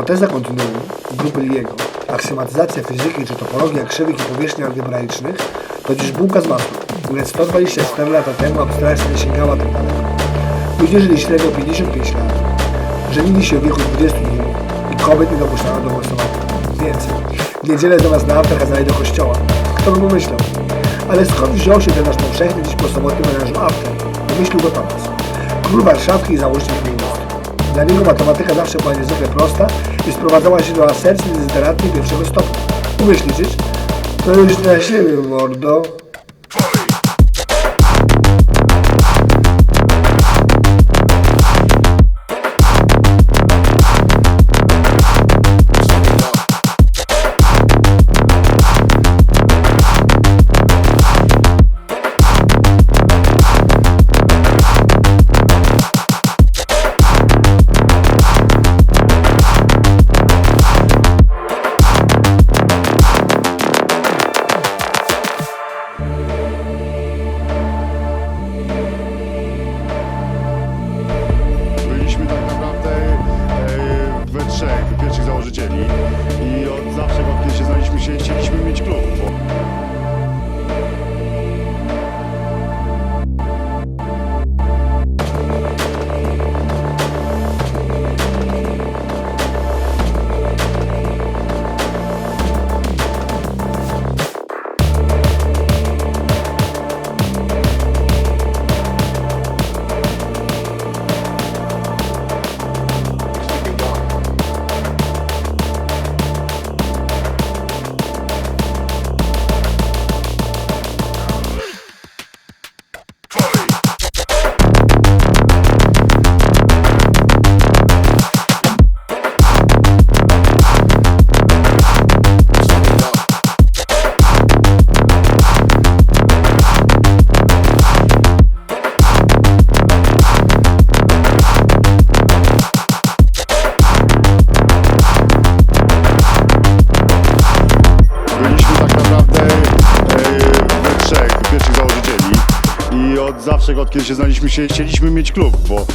Hipoteza kontynuum grupy Liego, aksjomatyzacja fizyki czy topologia krzywych i powierzchni algebraicznych to dziś bułka z masłem, lecz 124 lata temu abstrakcja nie sięgała tak daleko. Ludzie żyli średnio 55 lat, żenili się w wieku 22 i kobiet nie dopuszczano do głosowania. Więcej, w niedzielę do nas na autach kazali do kościoła. Kto by pomyślał? Ale skąd wziął się ten nasz powszechny dziś po sobotnim menażu after? Wymyślił go Tomas. Król Warszawki i założyciel Miłości. Dla niego matematyka zawsze była niezwykle prosta i sprowadzała się do asercji dezyderatnej pierwszego stopnia. Liczyć? To już na siebie, mordo. Od kiedy się znaliśmy, się chcieliśmy mieć klub. Od zawsze, od kiedy się znaliśmy, się chcieliśmy mieć klub, bo